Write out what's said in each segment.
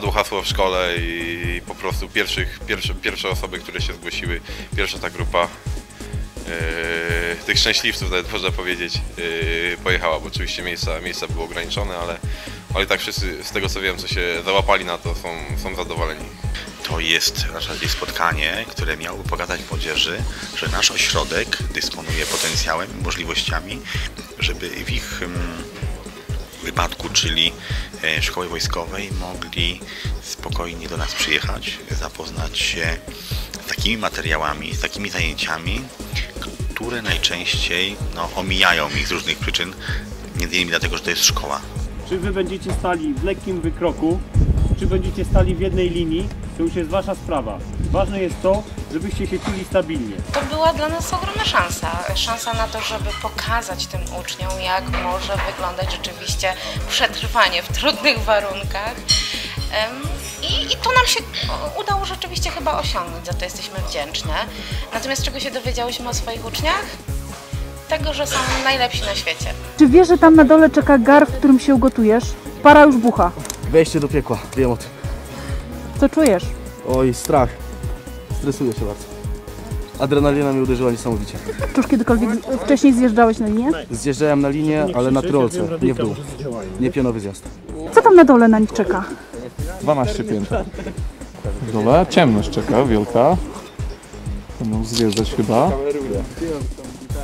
padło hasło w szkole i po prostu pierwszych, pierwsze, pierwsze osoby, które się zgłosiły, pierwsza ta grupa e, tych szczęśliwców, nawet można powiedzieć, e, pojechała, bo oczywiście miejsca, miejsca były ograniczone, ale, ale tak wszyscy z tego co wiem, co się załapali na to, są, są zadowoleni. To jest raczej spotkanie, które miało pokazać młodzieży, że nasz ośrodek dysponuje potencjałem i możliwościami, żeby w ich mm, wypadku, czyli e, szkoły wojskowej, mogli spokojnie do nas przyjechać, zapoznać się z takimi materiałami, z takimi zajęciami, które najczęściej no, omijają ich z różnych przyczyn, między innymi dlatego, że to jest szkoła. Czy wy będziecie stali w lekkim wykroku, czy będziecie stali w jednej linii, to już jest wasza sprawa. Ważne jest to, żebyście się czuli stabilnie. To była dla nas ogromna szansa. Szansa na to, żeby pokazać tym uczniom, jak może wyglądać rzeczywiście przetrwanie w trudnych warunkach. I, I to nam się udało rzeczywiście chyba osiągnąć, za to jesteśmy wdzięczne. Natomiast czego się dowiedziałyśmy o swoich uczniach? Tego, że są najlepsi na świecie. Czy wiesz, że tam na dole czeka gar, w którym się ugotujesz? Para już bucha. Wejście do piekła, wiem o tym. Co czujesz? Oj, strach. Stresuję się bardzo. Adrenalina mnie uderzyła niesamowicie. Czy już kiedykolwiek wcześniej zjeżdżałeś na linię? Zjeżdżałem na linię, ale na trolce, nie w dół. Nie pionowy zjazd. Co tam na dole na nich czeka? 12 pięter. W dole ciemność czeka, wielka. Będą zjeżdżać chyba.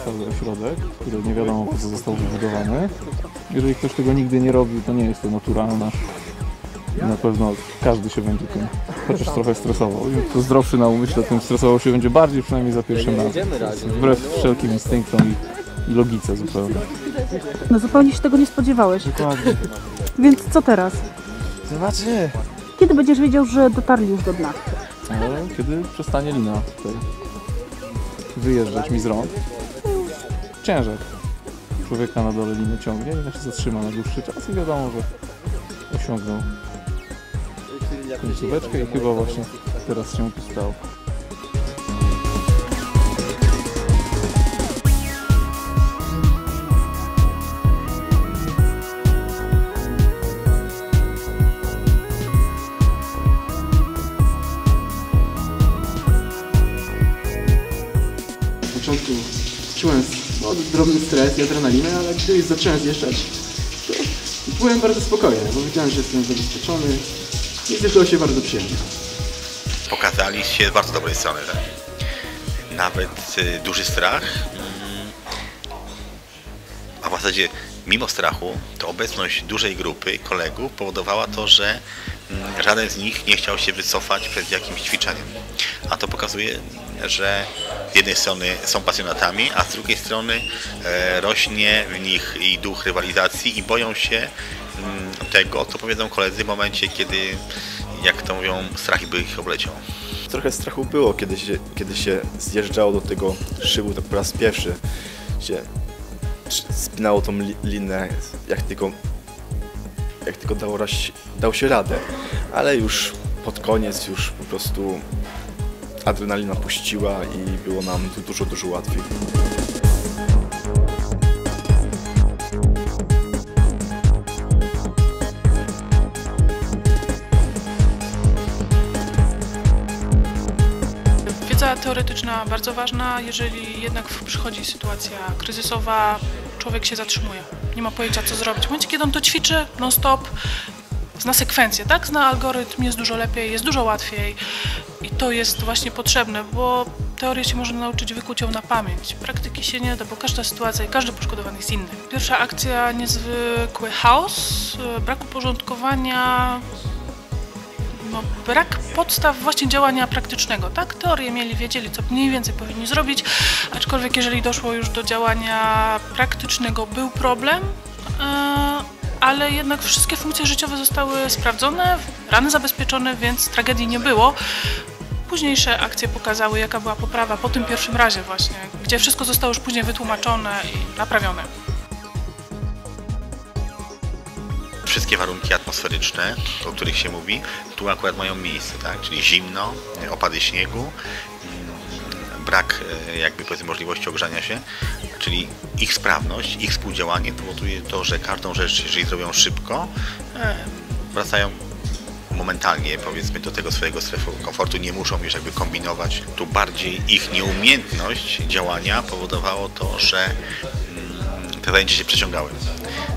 Cały ośrodek, który nie wiadomo po co został wybudowany. Jeżeli ktoś tego nigdy nie robił, to nie jest to naturalne. Na pewno każdy się będzie tym chociaż trochę stresował. I kto zdrowszy na umyśle, tym stresował się będzie bardziej, przynajmniej za pierwszym razem. Wbrew wszelkim instynktom i, logice zupełnie. No zupełnie się tego nie spodziewałeś. Dokładnie. Więc co teraz? Zobaczy. Kiedy będziesz wiedział, że dotarli już do dna? Ale kiedy przestanie lina tutaj wyjeżdżać mi z rąk, to ciężar człowieka na dole liny ciągnie, i się zatrzyma na dłuższy czas i wiadomo, że osiągnął końcóweczkę i chyba właśnie teraz się tu stało. Drobny stres i adrenalinę, ale gdy już zacząłem zjeżdżać, to byłem bardzo spokojny, bo wiedziałem, że jestem zabezpieczony i zjeżdżało się bardzo przyjemnie. Pokazali się z bardzo dobrej strony. Tak? Nawet y, duży strach, mm, a w zasadzie mimo strachu, to obecność dużej grupy kolegów powodowała to, że mm, żaden z nich nie chciał się wycofać przed jakimś ćwiczeniem. A to pokazuje, że z jednej strony są pasjonatami, a z drugiej strony e, rośnie w nich i duch rywalizacji i boją się mm, tego, co powiedzą koledzy w momencie, kiedy, jak to mówią, strach by ich obleciał. Trochę strachu było, kiedy się, kiedy się zjeżdżało do tego szybu tak po raz pierwszy. Się spinało tą li, linę, jak tylko, jak tylko dało, dało się radę. Ale już pod koniec już po prostu adrenalina puściła i było nam dużo, dużo łatwiej. Teoretyczna bardzo ważna, jeżeli jednak przychodzi sytuacja kryzysowa, człowiek się zatrzymuje. Nie ma pojęcia co zrobić. W momencie, kiedy on to ćwiczy non-stop, zna sekwencję, tak? Zna algorytm, jest dużo lepiej, jest dużo łatwiej i to jest właśnie potrzebne, bo teorię się można nauczyć wykuć ją na pamięć. Praktyki się nie da, bo każda sytuacja i każdy poszkodowany jest inny. Pierwsza akcja, niezwykły chaos, brak uporządkowania, no, brak podstaw właśnie działania praktycznego, tak? Teorię mieli, wiedzieli, co mniej więcej powinni zrobić, aczkolwiek jeżeli doszło już do działania praktycznego, był problem, yy, ale jednak wszystkie funkcje życiowe zostały sprawdzone, rany zabezpieczone, więc tragedii nie było. Późniejsze akcje pokazały, jaka była poprawa po tym pierwszym razie właśnie, gdzie wszystko zostało już później wytłumaczone i naprawione. Wszystkie warunki atmosferyczne, o których się mówi, tu akurat mają miejsce, tak? Czyli zimno, e, opady śniegu, mm, brak e, jakby możliwości ogrzania się, czyli ich sprawność, ich współdziałanie powoduje to, że każdą rzecz, jeżeli zrobią szybko, e, wracają momentalnie powiedzmy do tego swojego strefu komfortu, nie muszą już jakby kombinować. Tu bardziej ich nieumiejętność działania powodowało to, że mm, te zajęcia się przeciągały.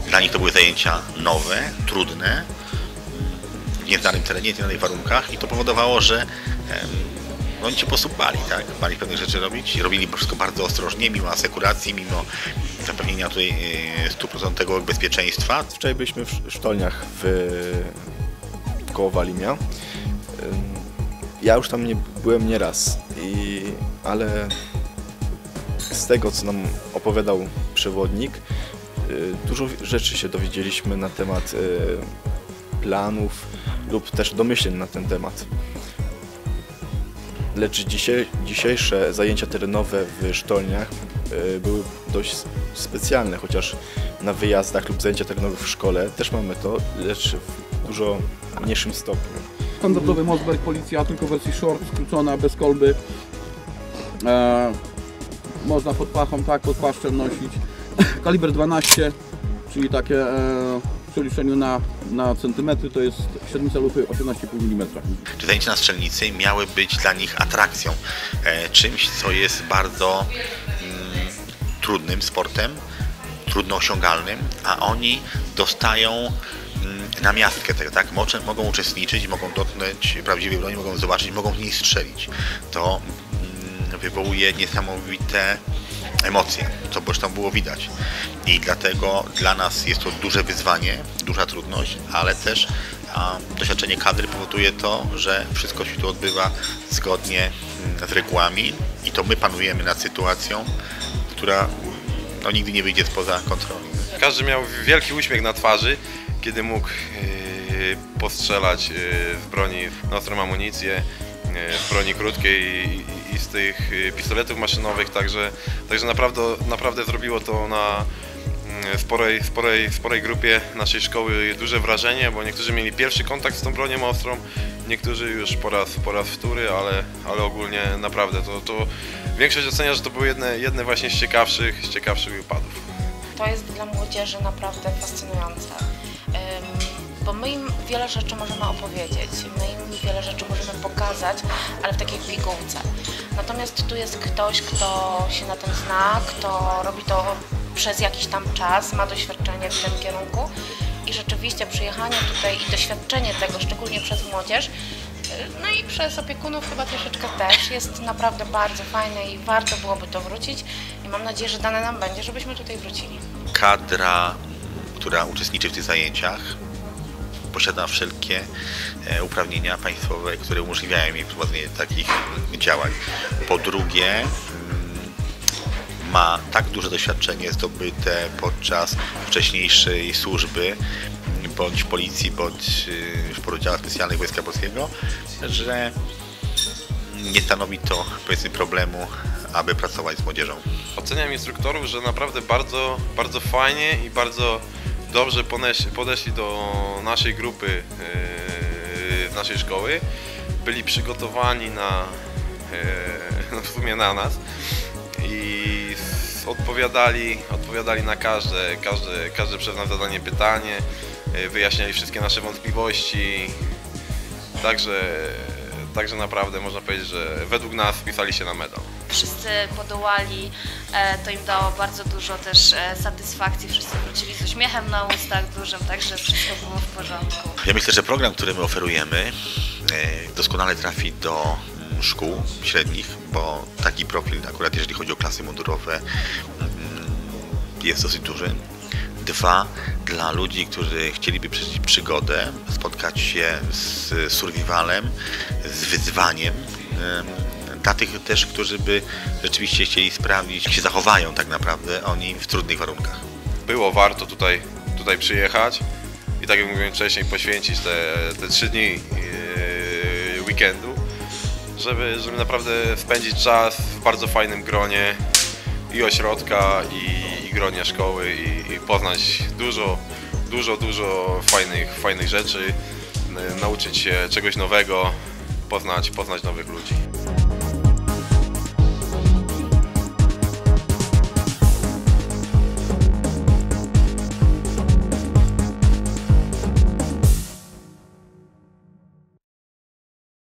Dla nich to były zajęcia nowe, trudne, w nieznanym terenie, w nieznanych warunkach i to powodowało, że no oni się po prostu bali, tak? Bali pewnych rzeczy robić. Robili wszystko bardzo ostrożnie, mimo asekuracji, mimo zapewnienia tutaj e, stuprocentowego bezpieczeństwa. Wczoraj byliśmy w sztolniach w koło Walimia. Ja już tam nie byłem nieraz, i, ale z tego, co nam opowiadał przewodnik, dużo rzeczy się dowiedzieliśmy na temat y, planów lub też domyśleń na ten temat. Lecz dzisiejsze zajęcia terenowe w sztolniach y, były dość specjalne, chociaż na wyjazdach lub zajęcia terenowe w szkole też mamy to, lecz w dużo mniejszym stopniu. Standardowy Mosberg Policja, tylko w wersji short, skrócona, bez kolby. E, można pod pachą, tak, pod paszczem nosić. Kaliber 12, czyli takie e, w przeliczeniu na, na centymetry to jest średnica lupy 18,5 mm. czy zajęcia na strzelnicy miały być dla nich atrakcją, e, czymś, co jest bardzo mm, trudnym sportem, trudno osiągalnym, a oni dostają mm, na miastkę tego, tak? Mogą uczestniczyć, mogą dotknąć prawdziwej broni, mogą zobaczyć, mogą w niej strzelić. To mm, wywołuje niesamowite emocje, co zresztą było widać. I dlatego dla nas jest to duże wyzwanie, duża trudność, ale też a, doświadczenie kadry powoduje to, że wszystko się tu odbywa zgodnie mm, z regułami i to my panujemy nad sytuacją, która no, nigdy nie wyjdzie spoza kontroli. Każdy miał wielki uśmiech na twarzy, kiedy mógł yy, postrzelać yy, z broni na ostrą amunicję, yy, z broni krótkiej i z tych yy, pistoletów maszynowych, także, także naprawdę, naprawdę zrobiło to na mm, sporej, sporej, sporej grupie naszej szkoły duże wrażenie, bo niektórzy mieli pierwszy kontakt z tą bronią ostrą, niektórzy już po raz, po raz wtóry, ale, ale ogólnie naprawdę to, to większość ocenia, że to były jedne, jedne właśnie z ciekawszych, z ciekawszych wypadów. To jest dla młodzieży naprawdę fascynujące, bo my im wiele rzeczy możemy opowiedzieć, my im wiele rzeczy możemy pokazać, ale w takiej pigułce. Natomiast tu jest ktoś, kto się na tym zna, kto robi to przez jakiś tam czas, ma doświadczenie w tym kierunku i rzeczywiście przyjechanie tutaj i doświadczenie tego, szczególnie przez młodzież, no i przez opiekunów chyba troszeczkę też, jest naprawdę bardzo fajne i warto byłoby to wrócić i mam nadzieję, że dane nam będzie, żebyśmy tutaj wrócili. kadra, która uczestniczy w tych zajęciach, posiada wszelkie e, uprawnienia państwowe, które umożliwiają jej prowadzenie takich działań. Po drugie, mm, ma tak duże doświadczenie zdobyte podczas wcześniejszej służby bądź policji, bądź y, w pododdziałach specjalnych Wojska Polskiego, że nie stanowi to powiedzmy problemu, aby pracować z młodzieżą. Oceniam instruktorów, że naprawdę bardzo, bardzo fajnie i bardzo dobrze podeszli, do naszej grupy yy, z naszej szkoły. Byli przygotowani na, yy, w sumie na nas i odpowiadali, odpowiadali na każde, każde, każde przez nas zadanie pytanie, wyjaśniali wszystkie nasze wątpliwości. Także, także naprawdę można powiedzieć, że według nas wpisali się na medal. Wszyscy podołali, e, to im dało bardzo dużo też e, satysfakcji, wszyscy wrócili z uśmiechem na ustach dużym, także wszystko było w porządku. Ja myślę, że program, który my oferujemy, e, doskonale trafi do mm, szkół średnich, bo taki profil, akurat jeżeli chodzi o klasy mundurowe, mm, jest dosyć duży. Dwa, dla ludzi, którzy chcieliby przeżyć przygodę, spotkać się z survivalem, z wyzwaniem. Dla tych też, którzy by rzeczywiście chcieli sprawdzić, jak się zachowają tak naprawdę oni w trudnych warunkach. było warto tutaj, tutaj przyjechać i tak jak mówiłem wcześniej, poświęcić te, te trzy dni yy, weekendu, żeby, żeby naprawdę spędzić czas w bardzo fajnym gronie i ośrodka, i, i gronie szkoły i, i poznać dużo, dużo, dużo fajnych, fajnych rzeczy, nauczyć się czegoś nowego, poznać, poznać nowych ludzi.